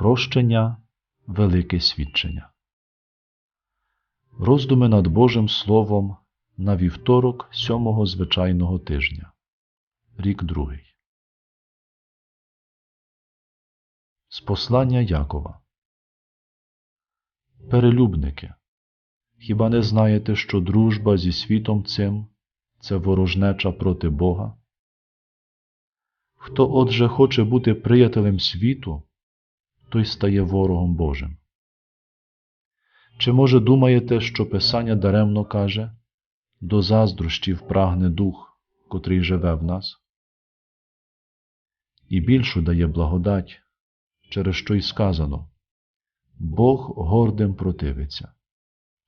Прощення велике свідчення. Роздуми над Божим Словом на вівторок сьомого звичайного тижня. Рік другий. З послання Якова. Перелюбники. Хіба не знаєте, що дружба зі світом цим це ворожнеча проти Бога? Хто отже хоче бути приятелем світу, той стає ворогом Божим. Чи, може, думаєте, що Писання даремно каже до заздрощів прагне дух, котрий живе в нас? І більшу дає благодать, через що й сказано Бог гордим противиться,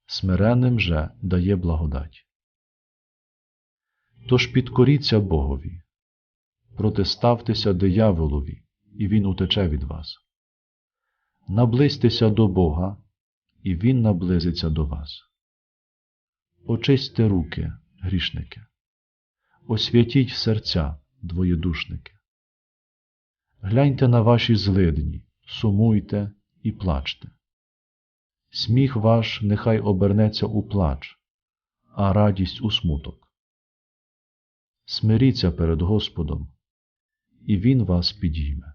смиренним же дає благодать. Тож підкоріться Богові, протиставтеся дияволові, і він утече від вас. Наблизьтеся до Бога, і Він наблизиться до вас. Очистьте руки, грішники, освятіть серця, двоєдушники. Гляньте на ваші злидні, сумуйте і плачте. Сміх ваш нехай обернеться у плач, а радість у смуток. Смиріться перед Господом, і Він вас підійме.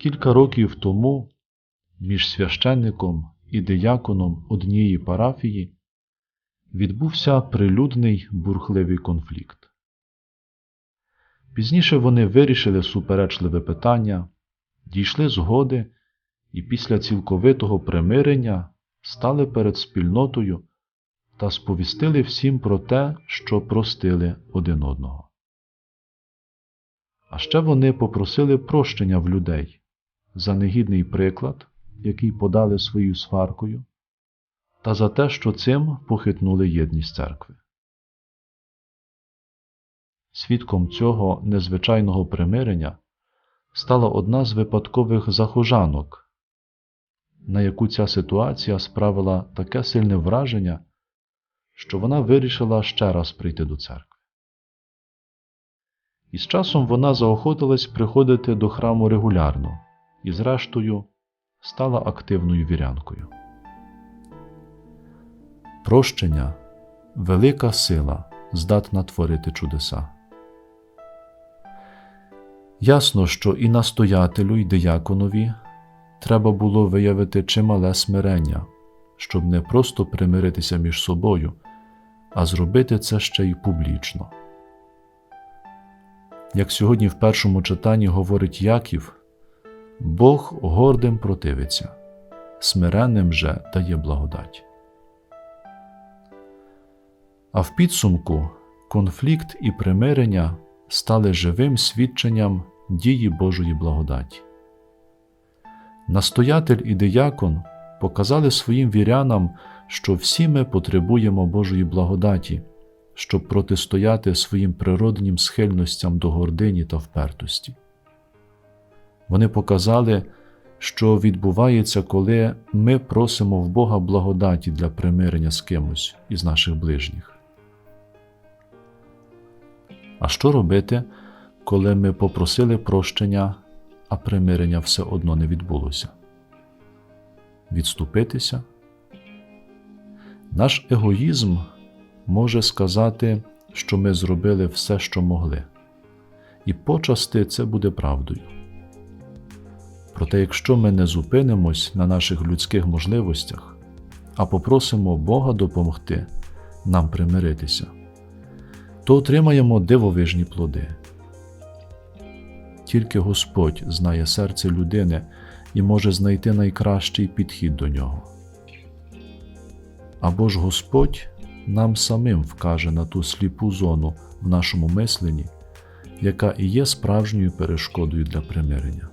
Кілька років тому між священником і дияконом однієї парафії відбувся прилюдний бурхливий конфлікт. Пізніше вони вирішили суперечливе питання, дійшли згоди і після цілковитого примирення стали перед спільнотою та сповістили всім про те, що простили один одного. А ще вони попросили прощення в людей за негідний приклад, який подали своєю сваркою, та за те, що цим похитнули єдність церкви. Свідком цього незвичайного примирення стала одна з випадкових захожанок, на яку ця ситуація справила таке сильне враження, що вона вирішила ще раз прийти до церкви. І з часом вона заохотилась приходити до храму регулярно і, зрештою, стала активною вірянкою. Прощення велика сила здатна творити чудеса. Ясно, що і настоятелю, і дияконові треба було виявити чимале смирення, щоб не просто примиритися між собою, а зробити це ще й публічно. Як сьогодні в першому читанні говорить Яків, Бог гордим противиться, смиренним же дає благодать. А в підсумку конфлікт і примирення стали живим свідченням дії Божої благодаті. Настоятель і диякон показали своїм вірянам, що всі ми потребуємо Божої благодаті, щоб протистояти своїм природнім схильностям до гордині та впертості. Вони показали, що відбувається, коли ми просимо в Бога благодаті для примирення з кимось із наших ближніх. А що робити, коли ми попросили прощення, а примирення все одно не відбулося? Відступитися? Наш егоїзм може сказати, що ми зробили все, що могли, і почасти це буде правдою. Проте, якщо ми не зупинимось на наших людських можливостях, а попросимо Бога допомогти нам примиритися, то отримаємо дивовижні плоди. Тільки Господь знає серце людини і може знайти найкращий підхід до нього. Або ж Господь нам самим вкаже на ту сліпу зону в нашому мисленні, яка і є справжньою перешкодою для примирення.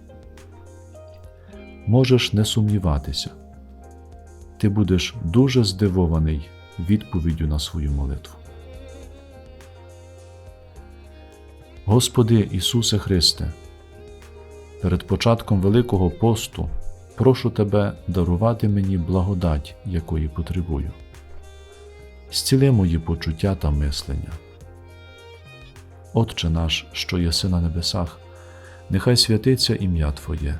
Можеш не сумніватися, ти будеш дуже здивований відповіддю на свою молитву. Господи Ісусе Христе, перед початком Великого посту прошу Тебе дарувати мені благодать, якої потребую. Зціли мої почуття та мислення. Отче наш, що єси на небесах, нехай святиться ім'я Твоє,